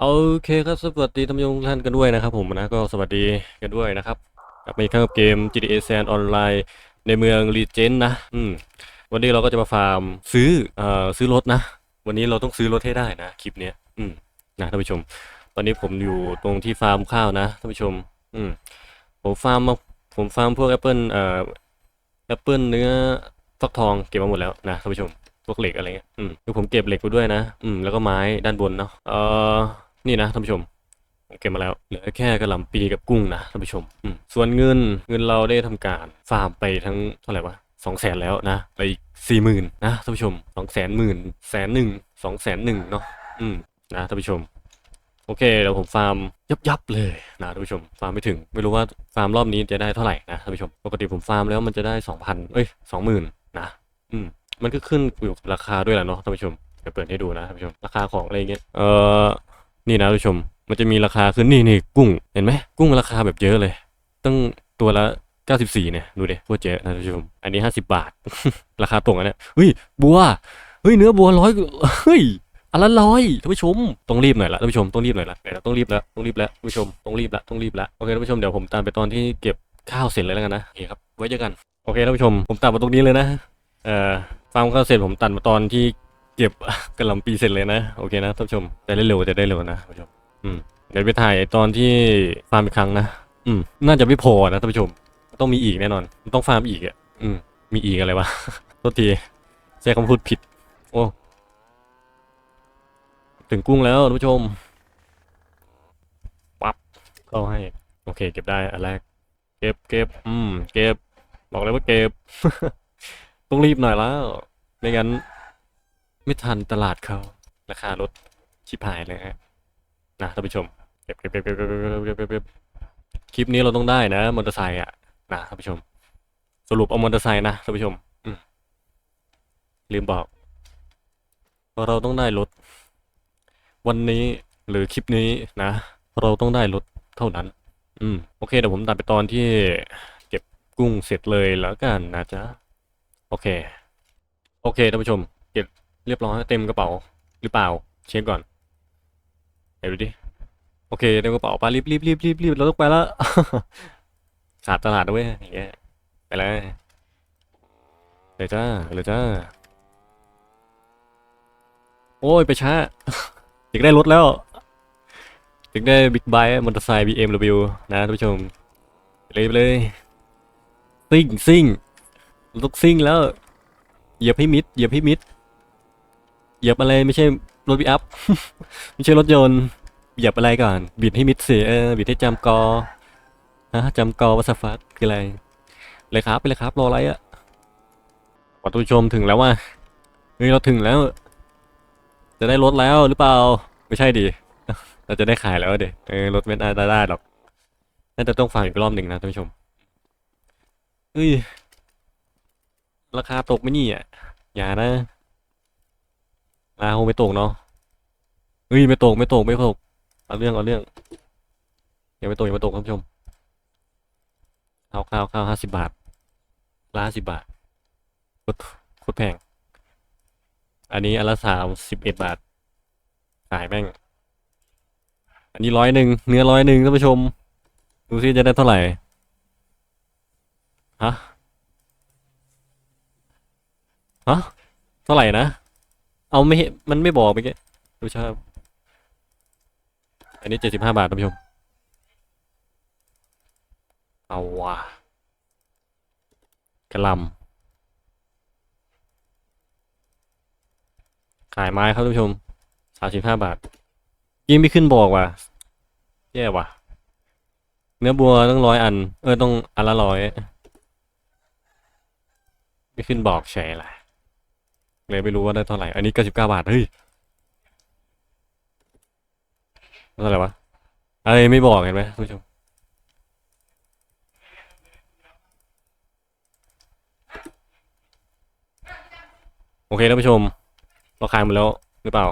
โอเคครับสวัสดีท่านผู้ชมทุกท่านกันด้วยนะครับผมนะก็สวัสดีกันด้วยนะครับกลับมาอีกครั้งกับเกม GTA San Online ในเมือง Legend นะอืมวันนี้เราก็จะมาฟาร์มซื้อเอ่อซื้อรถนะ วันนี้เราต้องซื้อรถให้ได้นะคลิปเนี้ยอืมนะท่านผู้ชม ตอนนี้ผมอยู่ตรงที่ฟาร์มข้าวนะท่านผู้ชมอืมผมฟาร์มมาผมฟาร์มพวกแอปเปิลเอ่อแอปเปิลเนื้อฟักทองเก็บมาหมดแล้วนะท่านผู้ชมพวกเหล็กอะไรเงี้ยอืมคือผมเก็บเหล็กไปด้วยนะอืมแล้วก็ไม้ด้านบนเนาะเอ่อ นี่นะท่านผู้ชมเก็บมาแล้วเหลือแค่กระหล่ำปีกับกุ้งนะท่านผู้ชมอืมส่วนเงินเงินเราได้ทำการฟาร์มไปทั้งเท่าไหร่วะสองแสนแล้วนะไปอีกสี่หมื่นนะท่านผู้ชมสองแสนหมื่นแสนหนึ่งสองแสนหนึ่งเนาะอืมนะท่านผู้ชม โอเคเดี๋ยวผมฟาร์มยับยับๆเลยนะท่านผู้ชมฟาร์มไม่ถึง ไม่รู้ว่าฟาร์มรอบนี้จะได้เท่าไหร่นะท่านผู้ชมปกติผมฟาร์มแล้วมันจะได้สองพันเอ้ยสองหมื่นนะอืมมันก็ขึ้นอยู่กับราคาด้วยแหละเนาะท่านผู้ชมเดี๋ยวเปิดให้ดูนะท่านผู้ชมราคาของอะไรเงี้ยเอ่อ นี่นะท่านผู้ชม มันจะมีราคาขึ้นนี่นี่กุ้ง เห็นไหมกุ้งราคาแบบเยอะเลย ตั้งตัวละ94เนี่ยดูดิโคตรเยอะนะท่านผู้ชม อันนี้ 50 บาท ราคาตรงอันเนี้ยเฮ้ยบัวเฮ้ยเนื้อบัวร้อยเฮ้ยอันละร้อยท่านผู้ชมต้องรีบหน่อยละท่านผู้ชมต้องรีบหน่อยละเดี๋ยวเราต้องรีบแล้วต้องรีบแล้วท่านผู้ชมต้องรีบละต้องรีบละโอเคท่านผู้ชมเดี๋ยวผมตามไปตอนที่เก็บข้าวเสร็จเลยแล้วกันนะโอเคครับไว้เจอกันโอเคท่านผู้ชมผมตามมาตรงนี้เลยนะเอ่อฟาร์มข้าวเสร็จผมตัดมาตอนที่ เก็บกระหล่ำปีเสร็จเลยนะ โอเคนะท่านผู้ชมจะได้เร็วจะได้เร็วนะท่านผู้ชมอืมเดี๋ยวไปถ่ายตอนที่ฟาร์มอีกครั้งนะอืมน่าจะไม่พอนะท่านผู้ชม ต้องมีอีกแน่นอน ต้องฟาร์มอีกอะอืมมีอีกอะไรวะโทษทีใช้คำพูดผิด โอ้ถึงกุ้งแล้วท่านผู้ชมปั๊บเข้าให้ โอเค เก็บได้อันแรก เก็บเก็บอืม เก็บ บอกเลยว่าเก็บ ต้องรีบหน่อยแล้ว ไม่งั้น ไม่ทันตลาดเขาราคารถชิบหายเลยฮะนะท่านผู้ชมเก็บเก็บเก็บเก็บเก็บเก็บคลิปนี้เราต้องได้นะมอเตอร์ไซค์อะนะท่านผู้ชม สรุปเอามอเตอร์ไซค์นะท่านผู้ชมลืมบอกว่าเราต้องได้รถวันนี้หรือคลิปนี้นะ เราต้องได้รถเท่านั้น อืมโอเคเดี๋ยวผมตัดไปตอนที่เก็บกุ้งเสร็จเลยแล้วกันนะจ๊ะโอเค โอเคท่านผู้ชม เก็บ เรียบร้อยเต็มกระเป๋าหรือเปล่า เช็คก่อนเดี๋ยวดูดิโอเคเต็มกระเป๋าไปรีบรีบรีบรีบรีบเราต้องไปแล้วขาดตลาดด้วยอย่างเงี้ยไปเลยเลยจ้าเลยจ้าโอ้ยไปช้าอยากได้รถแล้วอยากได้บิ๊กไบค์มอเตอร์ไซค์ BMW นะท่านผู้ชมเลยไปเลยซิ่งซิ่งเราต้องซิ่งแล้วเหยียบให้มิดเหยียบให้มิด เหยียบอะไรไม่ใช่รถปิอัพ ไม่ใช่รถยนต์ เหยียบอะไรก่อน บิดให้มิดเสิเออบิดให้จำกอฮะจำกอวัสฟัสคืออะไร เลยครับไปเลยครับรออะไรอะขอผู้ชมถึงแล้วว่าเฮ้ยเราถึงแล้ว จะได้รถแล้วหรือเปล่า ไม่ใช่ดิเราจะได้ขายแล้วเด็เออรถไม่ได้ได้ได้หรอกน่าจะต้องฟังอีกรอบหนึ่งนะท่านผู้ชมเฮ้ยราคาตกไม่นี่อะอย่านะ ราคงไม่ตกเนาะเฮ้ยไม่ตกไม่ตกไม่ตกเอาเรื่องเอาเรื่องยังไม่ตกยังไม่ตกท่านผู้ชมข้าวข้าวข้าวห้าสิบบาทละห้าสิบบาทโคตรโคตรแพง อันนี้อันละสามสิบเอ็ดบาท ขายแม่ง อันนี้ร้อยหนึ่งเนื้อร้อยหนึ่งท่านผู้ชม ดูซิจะได้เท่าไหร่ ฮะ ฮะ เท่าไหร่นะ เอาไม่เห็นมันไม่บอกเมื่อกี้ดูชอบอันนี้เจ็ดสิบห้าบาทท่านผู้ชม เอาว่ะกระลำขายไม้ครับท่านผู้ชมสามสิบห้าบาท ยิ่งไม่ขึ้นบอกว่ะแย่ว่ะ เนื้อบัวต้องร้อยอัน เออต้องอันละร้อยไม่ขึ้นบอกเฉยแหละ เลยไม่รู้ว่าได้เท่าไหร่ อันนี้เก้าสิบเก้าบาท เฮ้ยเท่าไหร่วะเอ้ยไม่บอกเห็นไหมท่านผู้ชมโอเคท่านผู้ชม เราขายหมดแล้วหรือเปล่า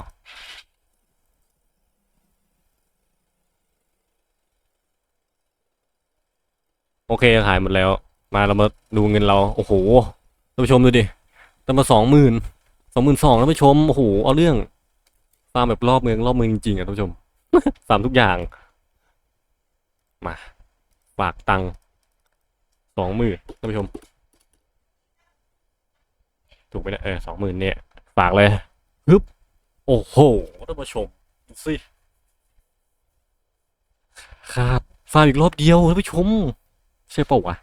โอเคขายหมดแล้ว มาเรามาดูเงินเรา โอ้โหท่านผู้ชมดูดิตั้งมาสองหมื่น องหมื่นสองท่านผู้ชมโอ้โหเอาเรื่องฟาร์มแบบรอบเมืองรอบเมืองจริงๆอะท่านผู้ชมฟาร์มทุกอย่าง มาฝากตังสองหมื่นท่านผู้ชม ถูกไหมเนะเออสองหมื่นเนี่ย ฝากเลยฮึบโอ้โหท่านผู้ชมสิขาดฟาร์มอีกรอบเดียวท่านผู้ชม ใช่ปล่าวะ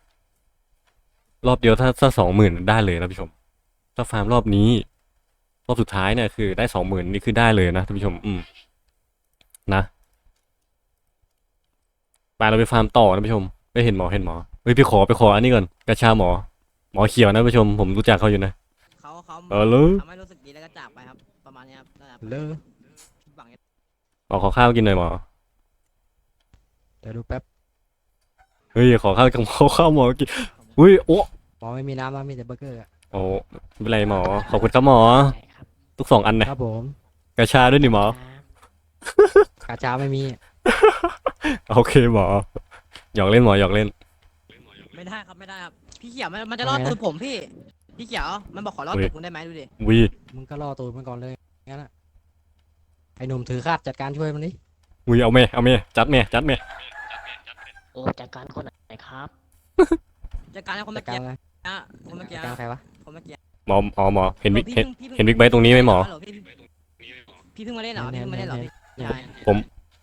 รอบเดียวถ้าถ้าสองหมื่นได้เลยท่านผู้ชม ถ้าฟาร์มรอบนี้ รอบสุดท้ายเนี่ยคือได้สองหมื่นนี่คือได้เลยนะท่านผู้ชม อืม นะไปเราไปฟาร์มต่อนะผู้ชมไปเห็นหมอเห็นหมอเฮ้ยไปขอไปขออันนี้ก่อนกระชาหมอ หมอเขียวนะผู้ชมผมรู้จักเขาอยู่นะเขาเขาเออเลยทำให้รู้สึกดีแล้วก็จากไปครับ ประมาณนี้ครับนั่นแหละครับเลอหวังขอขอข้าวกินหน่อยหมอเดี๋ยวดูแป๊บเฮ้ยขอข้าวกับขอข้าวหมอกินอุ้ยโอ้หมอไม่มีน้ำแล้วมีแต่เบอร์เกอร์อะโอ้ไม่เป็นไรหมอขอบคุณครับหมอ ทุกสองอันนะครับผมกระชาด้วยนี่หมอกาชาไม่มี โอเคหมอหยอกเล่นหมอหยอกเล่น ไม่ได้ครับไม่ได้ครับ พี่เขียวมันมันจะรอดทำไมนะตัวผมพี่ พี่เขียวมันบอกขอรอดเฮ้ยตัวคุณได้ไหมดูดิวีมึงก็รอตูดมันก่อนเลยงั้นอะไอ้หนุ่มถือคาดจัดการช่วยมันดิวีเอาเมเอาเมจัดเมจัดเมโอ้จากการคนไหนครับจัดการให้คนจัเมื่ดอการกี้อะไรนะคนเมื่อจักี้ดการใครวะคนเมื่อกี้ หมออ๋อหมอเห็นบิ๊กพี่เห็นพิ่งพี่เห็นบิ๊กไบค์ตรงนี้ไหมหมอพี่พี่เพิ่งมาเล่นเหรอพี่เพิ่งมาเล่นเหรอพี่เนี่ยใช่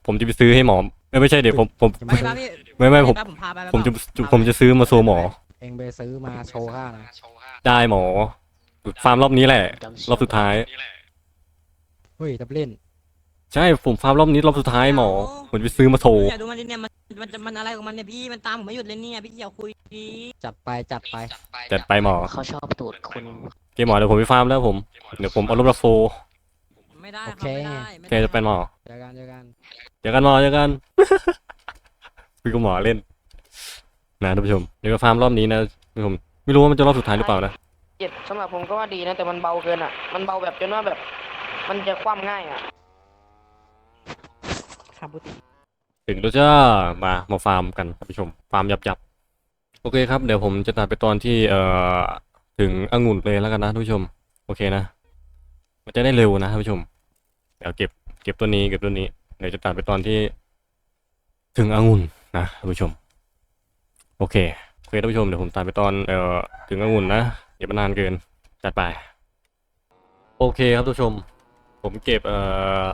ผมจะไปซื้อให้หมอเอ้ยไม่ใช่เดี๋ยวผมผมจะไปมาป่ะพี่ไม่ไม่ผมปผมพาไปผมจะผมจะซื้อมาโซหมอ เองไปซื้อมาโชว์ข้านะได้หมอฟาร์มรอบนี้แหละ รอบสุดท้ายเฮ้ยตับเล่น ใช่ผมฟาร์มรอบนี้รอบสุดท้ายหมอ ผมจะไปซื้อมาโชว์อย่าดูมันดิเนี่ยมันมันจะมันอะไรของมันเนี่ยพี่มันตามผมไม่หยุดเลยเนี่ยพี่เขียวคุยดีจัดไปจัดไปจัดไปหมอเขาชอบตูดคุณโอเคหมอเดี๋ยวผมไปฟาร์มแล้วผมเดี๋ยวผมเอารถมาโฟไม่ได้ครับไม่ได้โอไม่เคได้จะเป็นหมอเจอกันเจอกันเจอกันหมอเจอกันคุยกับหมอเล่น นะท่านผู้ชมเดี๋ยวฟาร์มรอบนี้นะท่านผู้ชมไม่รู้ว่ามันจะรอบสุดท้ายหรือเปล่านะเจ็ดสำหรับผมก็ว่าดีนะแต่มันเบาเกินอะ มันเบาแบบจนว่าแบบ มันจะคว่ำง่ายอะคาบุติถึงแล้วจ้ามามาฟาร์มกันท่านผู้ชมฟาร์มยับยับโอเคครับเดี๋ยวผมจะตัดไปตอนที่เอ่อถึงองุ่นเลยแล้วกันนะท่านผู้ชม โอเคนะ มันจะได้เร็วนะท่านผู้ชม เดี๋ยวเก็บเก็บตัวนี้เก็บตัวนี้เดี๋ยวจะตัดไปตอนที่ ถึงองุ่นนะท่านผู้ชม โอเคโอเคท่านผู้ชมเดี๋ยวผมตัดไปตอนเอ่อถึงองุ่นนะอย่าไปนานเกินจัดไป โอเคครับท่านผู้ชม ผมเก็บเอ่อ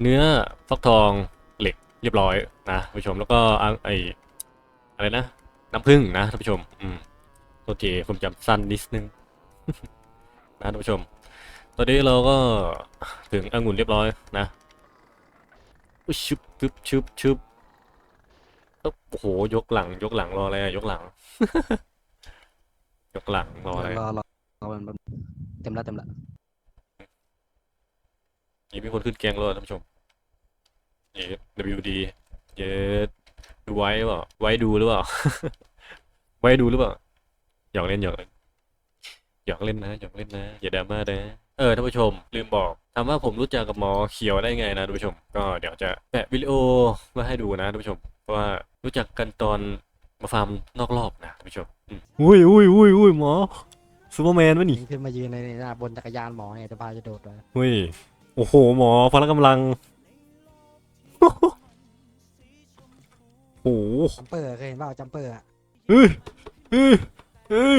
เนื้อฟักทองเหล็กเรียบร้อยนะท่านผู้ชมแล้วก็ไออะไรนะน้ำผึ้งนะท่านผู้ชม อืมโทษทีผมจำสั้นนิดนึงนะท่านผู้ชม ตอนนี้เราก็ถึงองุ่นเรียบร้อยนะอุ๊ชุบชุบชุบชุบโอ้โหยกหลัง ยกหลังรออะไรอะยกหลัง ยกหลังรออะไรรอรอเต็มล้วเต็มล้ว นี่มีคนขึ้นแกงแล้วท่านผู้ชมนี่ WD เย็ดดูไว้เปล่า ไว้ดูหรือเปล่า ไว้ดูหรือเปล่า หยอกเล่นหยอกเล่นหยอกเล่นนะหยอกเล่นนะอย่าดราม่านะเออท่านผู้ชม ลืมบอกถามว่าผมรู้จักกับหมอเขียวได้ไงนะท่านผู้ชม ก็เดี๋ยวจะแปะวิดีโอมาให้ดูนะท่านผู้ชมเพราะว่ารู้จักกันตอนมาฟาร์มนอกรอบนะท่านผู้ชมอืมอุ้ยอุ้ยอุ้ยอุ้ยหมอซูเปอร์แมนวะนี่นี่ ขึ้นมายืนในหน้าบนจักรยานหมอเนี่ยจะพาจะโดดเลย เฮ้ย โอ้โห หมอพละกำลัง โอ้โหจัมเปอร์เคยเห็นเปล่าจัมเปอร์อะเอ้ยเอ้ยเอ้ย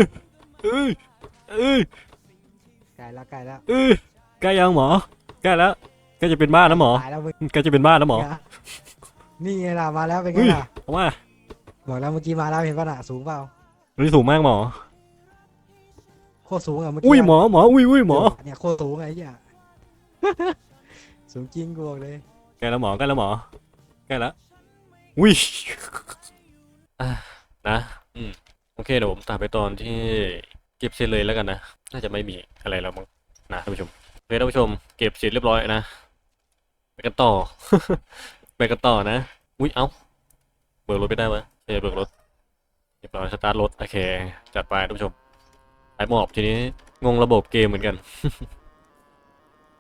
เอ้ยเอ้ยใกล้แล้วใกล้แล้วเอ้ยใกล้ยังหมอใกล้แล้วใกล้จะเป็นบ้านแล้วหมอตายแล้วมึงใกล้จะเป็นบ้านแล้วหมอนี่ไงล่ะมาแล้วเป็นไงเฮ้ยล่ะเอามาบอกแล้วเมื่อกี้มาแล้วเห็นป่ะน่ะสูงเปล่าตัวนี้สูงมากหมอโคตรสูงอะเมื่อกี้อุ้ยหมอหมออุ้ยอุ้ยหมอเนี่ยโคตรสูงไอ้เหี้ย สูงจริงกูบอกเลยใกล้แล้วหมอใกล้แล้วหมอใกล้แล้วอุ้ยอะนะอืมโอเคเดี๋ยวผมตัดไปตอนที่เก็บเสร็จเลยแล้วกันนะ น่าจะไม่มีอะไรแล้วมั้งนะท่านผู้ชมโอเคท่านผู้ชม เก็บเสร็จเรียบร้อยนะไปกันต่อไปกันต่อนะอุ้ยเอ้าเบิกรถไม่ได้วะเออเบิกรถเรียบร้อยสตาร์ทรถโอเคจัดไปท่านผู้ชมไอ้หมอบทีนี้งงระบบเกมเหมือนกัน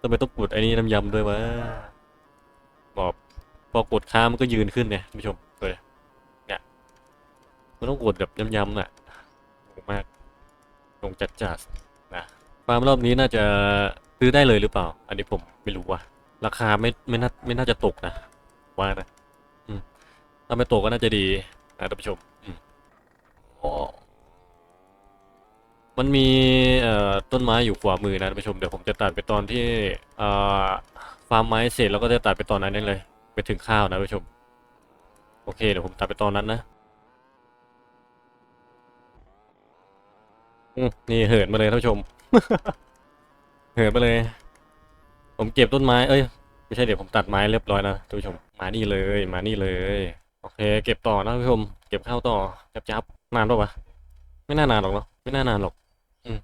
ทำไมต้องกดไอ้นี่น้ำยำด้วยวะหมอบพอกดค้ามันก็ยืนขึ้นเนี่ยท่านผู้ชมเลยเนี่ยมันต้องกดแบบย้ำๆน่ะงงมากงงจัดจัดนะฟาร์มรอบนี้น่าจะซื้อได้เลยหรือเปล่า อันนี้ผมไม่รู้ว่ะราคาไม่ไม่น่าไม่น่าจะตกนะว่านะถ้าไม่ตกก็น่าจะดีนะท่านผู้ชมอืมอ๋อ มันมีเอ่อต้นไม้อยู่ขวามือนะท่านผู้ชมเดี๋ยวผมจะตัดไปตอนที่เอ่อฟาร์มไม้เสร็จแล้วก็จะตัดไปตอนนั้นนี่เลย ไปถึงข้าวนะท่านผู้ชม โอเคเดี๋ยวผมตัดไปตอนนั้นนะนี่เหินมาเลยท่านผู้ชม เหินมาเลย ผมเก็บต้นไม้ เอ้ย ไม่ใช่เดี๋ยวผมตัดไม้เรียบร้อยนะท่านผู้ชม มานี่เลย มานี่เลย โอเค เก็บต่อนะท่านผู้ชม เก็บข้าวต่อ จับจับนานปะวะ ไม่น่านานหรอกเนาะ ไม่น่านานหรอก อืม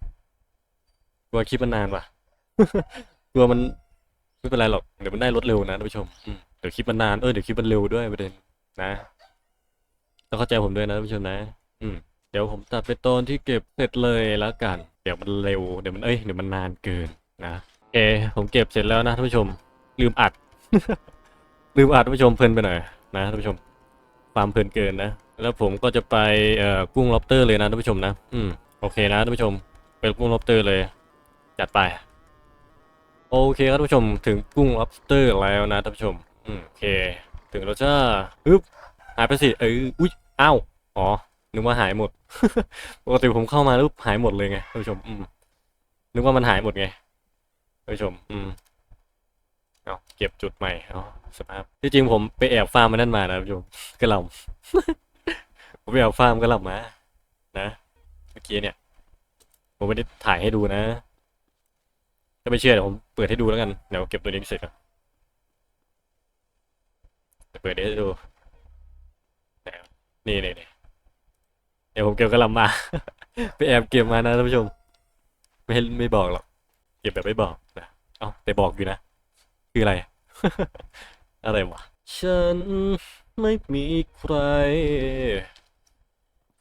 กลัวคลิปมันนานว่ะ กลัวมันไม่เป็นไรหรอก เดี๋ยวมันได้รถเร็วนะท่านผู้ชมอืมเดี๋ยวคลิปมันนาน เออ เดี๋ยวคลิปมันเร็วด้วยประเด็น นะ ต้องเข้าใจผมด้วยนะท่านผู้ชมนะ อืม เดี๋ยวผมตัดไปตอนที่เก็บเสร็จเลยแล้วกัน เดี๋ยวมันเร็ว เดี๋ยวมัน เอ้ย เดี๋ยวมันนานเกินนะโอเค ผมเก็บเสร็จแล้วนะท่านผู้ชม ลืมอัด ลืมอัดท่านผู้ชมเพลินไปหน่อยนะท่านผู้ชม ความเพลินเกินนะ แล้วผมก็จะไปเอ่อกุ้งล็อบสเตอร์เลยนะท่านผู้ชมนะ อืม โอเคนะท่านผู้ชม เป็นกุ้งล็อบสเตอร์เลย จัดไป โอเคครับท่านผู้ชมถึงกุ้งล็อบสเตอร์แล้วนะท่านผู้ชมอืมโอเค ถึงแล้วจ้าปึ๊บหายไปสิ เอออุ้ยอ้าวอ๋อนึกว่าหายหมดปกติผมเข้ามาแล้วหายหมดเลยไงท่านผู้ชมอืมนึกว่ามันหายหมดไงท่านผู้ชม อืมเอาเก็บจุดใหม่เอาสภาพที่จริงผมไปแอบฟาร์มมานั่นมานะท่านผู้ชมกระหล่ำผมไปแอบฟาร์มกระหล่ำมานะเมื่อกี้เนี่ย ผมไม่ได้ถ่ายให้ดูนะ ถ้าไม่เชื่อเดี๋ยวผมเปิดให้ดูแล้วกัน เดี๋ยวเก็บตัวนี้พิเศษก่อนเดี๋ยวเปิดให้ดู นี่นี่นี่เดี๋ยวผมเก็บกระลำมา ไปแอบเก็บมานะท่านผู้ชม ไม่ไม่บอกหรอก เก็บแบบไม่บอกนะ เอ้าแต่บอกอยู่นะ คืออะไร อะไรวะ ฉันไม่มีใคร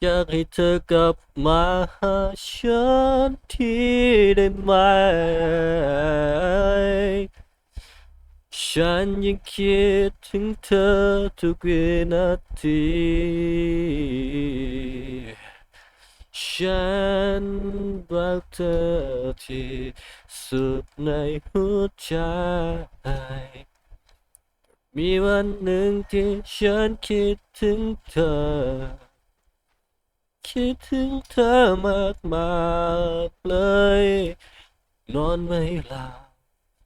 อยากให้เธอกลับมาหาฉันที่ได้ไหม ฉันยังคิดถึงเธอทุกวินาที ฉันรักเธอที่สุดในหัวใจ มีวันหนึ่งที่ฉันคิดถึงเธอ คิดถึงเธอมากมากๆเลย นอนไม่หลับ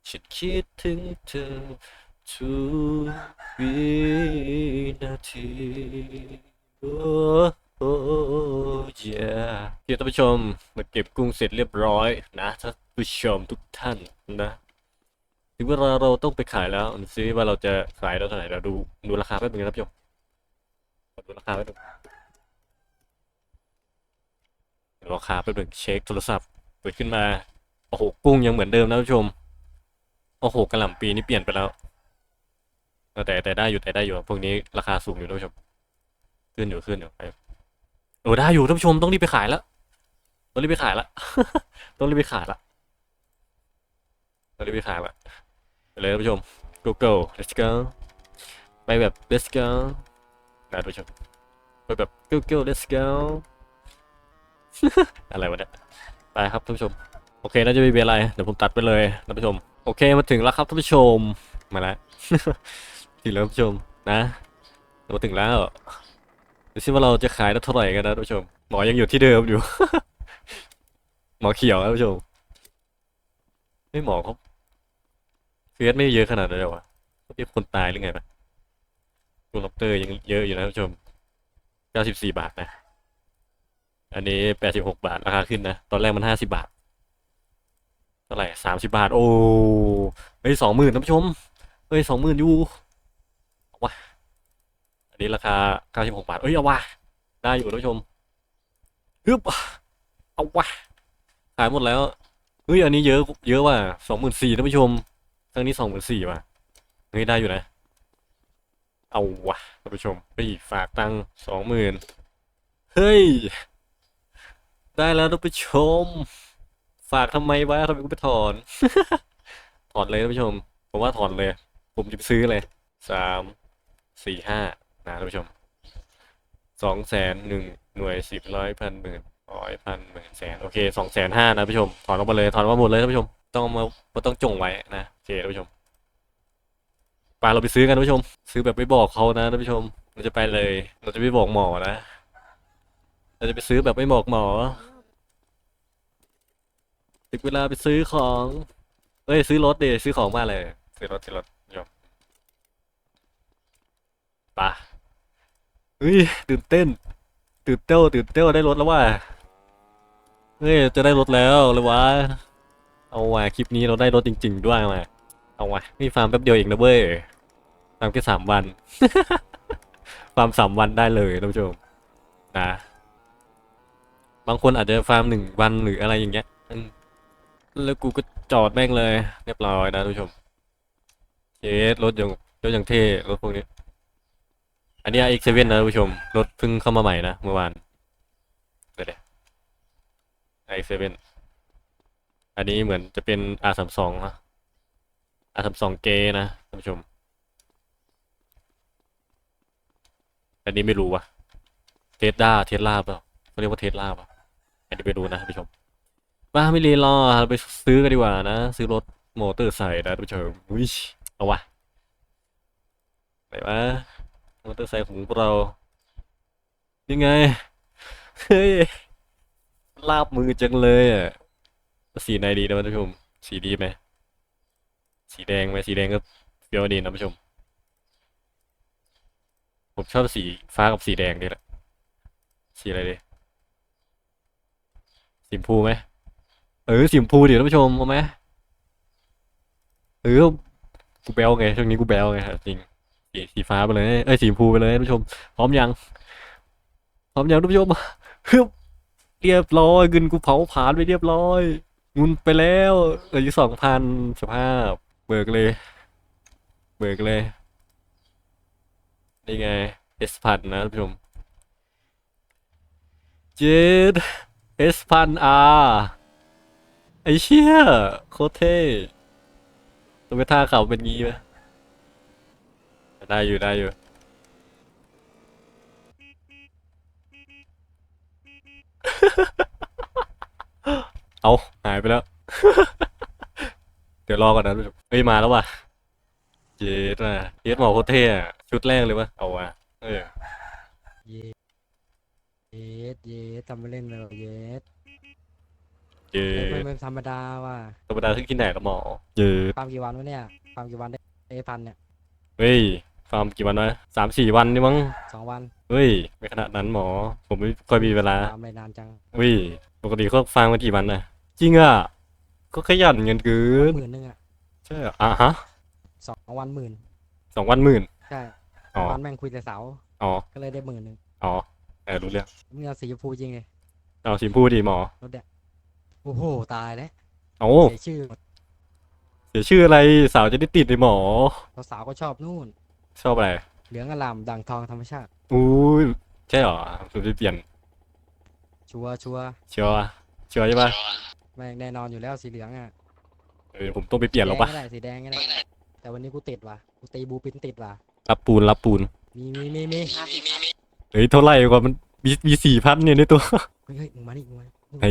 ฉันคิดถึงเธอทุกวินาทีโอ้โอ้ยเดี๋ยวท่านผู้ชมมาเก็บกุ้งเสร็จเรียบร้อยนะท่านผู้ชมทุกท่านนะถึงเวลาเราต้องไปขายแล้วซิว่าเราจะขายเราเท่าไหร่เราดูดูราคาแป๊บนึงนะท่านผู้ชมดูราคาแป๊บนึง ดูราคาแป๊บนึงเช็คโทรศัพท์เปิดขึ้นมา โอ้โห กุ้งยังเหมือนเดิมนะท่านผู้ชม โอ้โหกระหล่ำปีนี่เปลี่ยนไปแล้ว แต่แต่ได้อยู่แต่ได้อยู่ พวกนี้ราคาสูงอยู่ท่านผู้ชม ขึ้นอยู่ขึ้นอยู่ไโอ้ได้อยู่ท่านผู้ชมต้องรีบไปขายแล้ว ต้องรีบไปขายละต้องรีบไปขายละต้องรีบไปขายละไปเลยท่านผู้ชม go go let's go ไปแบบ let's go นะท่านผู้ชมไปแบบ go go let's go อะไรวะเนี่ยไปครับท่านผู้ชม โอเคน่าจะมีอะไร เดี๋ยวผมตัดไปเลยท่านผู้ชม โอเคมาถึงแล้วครับท่านผู้ชม มาแล้วถึงแล้วท่านผู้ชมนะมาถึงแล้วดูซิว่าเราจะขายได้เท่าไหร่กันนะท่านผู้ชม หมอยังอยู่ที่เดิมอยู่ หมอเขียวท่านผู้ชม ไม่หมอเขาเฟียสไม่เยอะขนาดนั้นเลยวะเขาเรียกคนตายหรือไงปะตัวล็อบเตอร์ยังเยอะอยู่นะท่านผู้ชม 94 บาทนะ อันนี้86บหกบาท ราคาขึ้นนะ ตอนแรกมัน50บาท เท่าไหร่สามสิบาท โอ้เฮ้ยสองหมื่นท่านผู้ชมเฮ้ยสองหมื่นยูเอาวะอันนี้ราคาเก้าสิบหกบาท เอ้ยเอาวะได้อยู่ท่านผู้ชมฮึบเอาวะขายหมดแล้วเฮ้ยอันนี้เยอะเยอะว่ะสองหมื่นสี่ท่านผู้ชมครั้งนี้สองหมื่นสี่ว่ะเฮ้ยได้อยู่นะ เอาวะท่านผู้ชมไปฝากตังสองหมื่นเฮ้ย ได้แล้วท่านผู้ชม ฝากทำไมวะทำไมกูไปถอน ถอนเลยท่านผู้ชม ผมว่าถอนเลย ผมจะไปซื้อเลยสามสี่ห้านะท่านผู้ชมสองแสนหนึ่งหน่วยสิบร้อยพันหมื่นร้อยพันหมื่นแสนโอเคสองแสนห้านะท่านผู้ชม ถอนออกมาเลยถอนออกมาหมดเลยท่านผู้ชม ต้องเอามาต้องจงไว้นะโอเคท่านผู้ชมไปเราไปซื้อกันท่านผู้ชม ซื้อแบบไม่บอกเขานะท่านผู้ชมเราจะไปเลย เราจะไม่บอกหมอนะ เราจะไปซื้อแบบไม่บอกหมอถึงเวลาไปซื้อของเอ้ยซื้อรถดิซื้อของมาเลยซื้อรถซื้อรถยอมไปะเฮ้ยตื่นเต้น ตื่นเต้นตื่นเต้นได้รถแล้วว่ะเฮ้ยจะได้รถแล้วเลยวะเอาว่ะคลิปนี้เราได้รถจริง ๆ ด้วยว่ะเอาว่ะนี่ฟาร์มแป๊บเดียวเองนะเว้ยฟาร์มแค่สามวันฟาร์มสามวันได้เลยท่านผู้ชมนะ บางคนอาจจะฟาร์มหนึ่งวันหรืออะไรอย่างเงี้ยแล้วกูก็จอดแม่งเลย เรียบร้อยนะท่านผู้ชมเจสรถอย่างรถอย่างเท่รถพวกนี้ อันนี้ X7 นะท่านผู้ชม รถเพิ่งเข้ามาใหม่นะเมื่อวานเดี๋ยวเดี๋ยว X7 อันนี้เหมือนจะเป็น R32 นะ R32 เกนะท่านผู้ชม อันนี้ไม่รู้ว่ะเทสลาเทสลาเปล่าเขาเรียกว่าเทสลาเปล่า อันนี้ไม่รู้นะท่านผู้ชมว่าไม่รีรอเราไปซื้อกันดีกว่านะ ซื้อรถมอเตอร์ไซค์นะท่านผู้ชมอุ้ยเอาวะไหนวะมอเตอร์ไซค์ของเรา ยังไง เฮ้ย ลาบมือจังเลยอะ สีไหนดีนะท่านผู้ชม สีดีไหม สีแดงไหมสีแดงก็เฟี้ยวดีนะท่านผู้ชม ผมชอบสีฟ้ากับสีแดงนี่แหละ สีอะไรดี สีมพูไหมเออสีมพูเดิท่านผู้ชมเอาไหมเออกูแบลไงช่วงนี้กูแบลไงจริงสีสีฟ้าไปเลยเอ้สีมพูไปเลยท่านผู้ชม พร้อมยังพร้อมยังท่านผู้ชมฮึบเรียบร้อยเงินกูเผาผลาญไปเรียบร้อยงินไปแล้วเหลืออยู่สองพันสภาพ เบิกเลย เบิกเลยนี่ไงเอสพันนะท่านผู้ชมเจ็ด เอสพันอาไอเชี่ยโคตรเท่ตัวท่าเขาเป็นงี้ไหมได้อยู่ได้อยู่เอาหายไปแล้ว เดี๋ยวรอก่อนนะท่านผู้ชมเฮ้ยมาแล้วว่ะเจ็ดอะเจ็ดหมอโคตรเท่ชุดแรกเลยวะเอาว่ะเออ เยสเยสทำมาเล่นเลยเยสเจ็เล่นดมันเป็นธรรมดาว่ะธรรมดาที่ที่ไหนละหมอเจ็ดฟาร์มกี่วันวะเนี่ยฟาร์มกี่วันได้เอพันเนี่ยเฮ้ย ฟาร์มกี่วันวะสามสี่วันนี่มั้ง สองวันเฮ้ย ไม่ขนาดนั้นหมอ ผมไม่ค่อยมีเวลา ฟาร์มอะไรนานจังเฮ้ย ปกติเขาฟาร์มกันกี่วันนะจริงอะ ก็ขยันเงินเกินหมื่นนึงอะใช่เหรออะฮะสองวันหมื่นสองวันหมื่น ใช่อ๋อ วันแม่งคุยแต่เสาร์อ๋อ ก็เลยได้หมื่นหนึ่งอ๋อ เออรู้เรื่องมึงเอาสีชมพูจริงเลยเอาสิมพูดดิหมอรถเนี่ยโอ้โหตายแล้วโอ้เสียชื่อหมดเสียชื่ออะไรสาวจะได้ติดเลยหมอ สาวๆก็ชอบนู่น ชอบอะไรเหลืองอลามด่างทองธรรมชาติอุ้ยใช่เหรอผมจะเปลี่ยนชัวร์ชัวร์เชียวอะเชียวใช่ปะแม่งแน่นอนอยู่แล้วสีเหลืองอะเออผมต้องไปเปลี่ยนแล้วปะสีแดงก็ได้สีแดงก็ได้แต่วันนี้กูติดว่ะกูตีบูปินติดว่ะรับปูนรับปูนมีมีมีมี เฮ้ยเท่าไหร่กว่ามันมีมีสี่พันเนี่ยในตัว เฮ้ยเฮ้ยมึงมานี่มึงมามึงไหน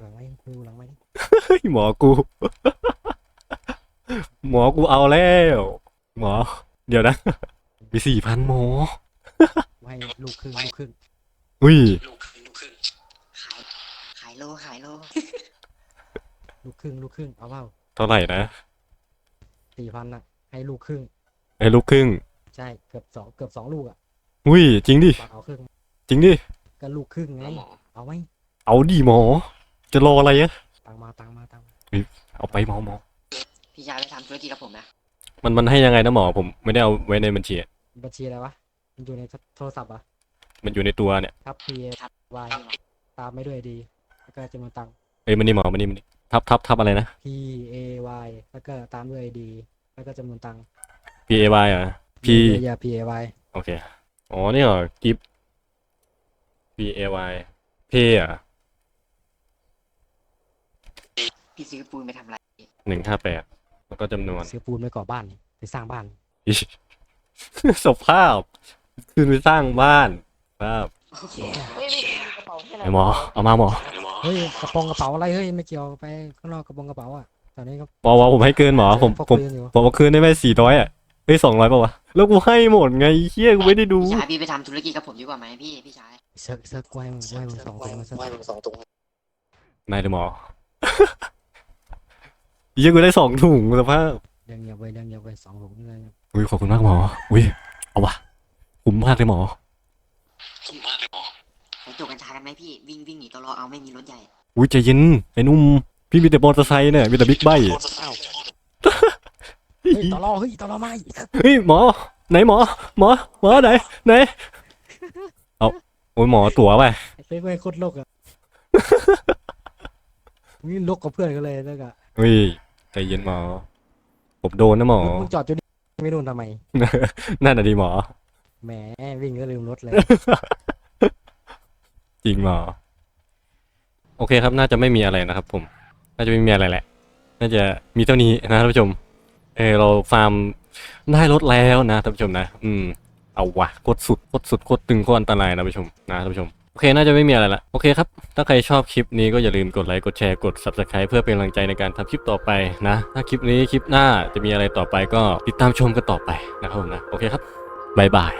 หลังไว้มึงหลังไว้นี่เฮ้ยหมอกู หมอกูเอาแล้ว หมอ เดี๋ยวนะ มีสี่พันหมอกูให้ลูกครึ่งลูกครึ่งอุ้ยขายขายโลขายโลลูกครึ่งลูกครึ่งเอาเปล่าเท่าไหร่นะสี่พันอะให้ลูกครึ่งไอ้ลูกครึ่ง ใช่เกือบสองเกือบสองลูกอะ อุ้ยจริงดิฝากเอาครึ่งจริงดิ ก็ลูกครึ่งไงเอาไหมเอาดิหมอ จะรออะไรอะตังมาตังมาตังมาเอาไปหมอหมอ พี่ชายไปทำธุรกิจกับผมนะมันมันให้ยังไงนะหมอผมไม่ได้เอาไว้ในบัญชีอะบัญชีอะไรวะมันอยู่ในโทรศัพท์อะมันอยู่ในตัวเนี่ยครับ P A Y ตามไม่ด้วยดี แล้วก็จำนวนตังค์เอ้ยมันนี่หมอมันนี่มันนี่ทับทับทับอะไรนะ P A Y แล้วก็ตามด้วย ID แล้วก็จำนวนตังค์ P A Y อะ P อย่า P A Y โอเค อ๋อนี่เหรอกิฟ P A Y เพย์อะพี่ซื้อปูนไปทำอะไรหนึ่งห้าแปดแล้วก็จำนวนซื้อปูนไปก่อบ้านไปสร้างบ้านอิ๊ยสภาพ คือไปสร้างบ้านครับเฮ้ยมีกระเป๋าใช่ไหมไอหมอเอามาหมอเฮ้ยกระโปรงกระเป๋าอะไรเฮ้ยไม่เกี่ยวไปข้างนอกกระโปรงกระเป๋าอะตอนนี้ก็บอกว่าผมให้เกินหมอผมพกผมปืนอยู่ผมเอาคืนได้ไหมสี่ร้อยอะเฮ้ยสองร้อยป่าวะ แล้วกูให้หมดไงเฮียกูไม่ได้ดู พี่ชายพี่ไปทำธุรกิจกับผมดีกว่าไหมพี่พี่ชายเซิร์กเซิร์กไว้มึงไว้มึงสองคนมาเซิร์กนายเดอะหมอเฮียกูได้สองถุงสภาพเรื่องเงียบไว้เรื่องเงียบไว้สองถุงนี่เลยอุ้ยขอบคุณมากหมออุ้ยเอาวะคุ้มมากเลยหมอไปตกกัญชากันไหมพี่วิ่งวิ่งหนีตลอเอาไม่มีรถใหญ่อุ้ยใจเย็นไอ้หนุ่ม พี่มีแต่มอเตอร์ไซค์เนี่ยมีแต่บิ๊กไบค์ เฮ้ยตลอเฮ้ยตลอไม่เฮ้ยหมอ ไหนหมอ หมอ หมอไหนไหนเอาโอ้ยหมอตั๋วไปเฮ้ยไม่โคตรโลกอะนี่โลกกับเพื่อนกันเลยแล้วก็เฮ้ยใจเย็นหมอ ผมโดนนะหมอ มึงจอดอยู่นี่ไม่นู่นทำไม นั่นน่ะดีหมอ แหมวิ่งก็ลืมรถเลย จริงหมอ โอเคครับน่าจะไม่มีอะไรนะครับผม น่าจะไม่มีอะไรแหละ น่าจะมีเท่านี้นะท่านผู้ชม เออเราฟาร์มได้รถแล้วนะท่านผู้ชมนะ อืม เอาวะโคตรสุดโคตรสุดโคตรตึงโคตรอันตรายนะท่านผู้ชมนะท่านผู้ชมโอเคน่าจะไม่มีอะไรละโอเคครับ ถ้าใครชอบคลิปนี้ก็อย่าลืมกดไลค์กดแชร์กด subscribe เพื่อเป็นกำลังใจในการทำคลิปต่อไปนะ ถ้าคลิปนี้คลิปหน้าจะมีอะไรต่อไปก็ติดตามชมกันต่อไปนะครับผมนะ โอเคครับบ๊ายบาย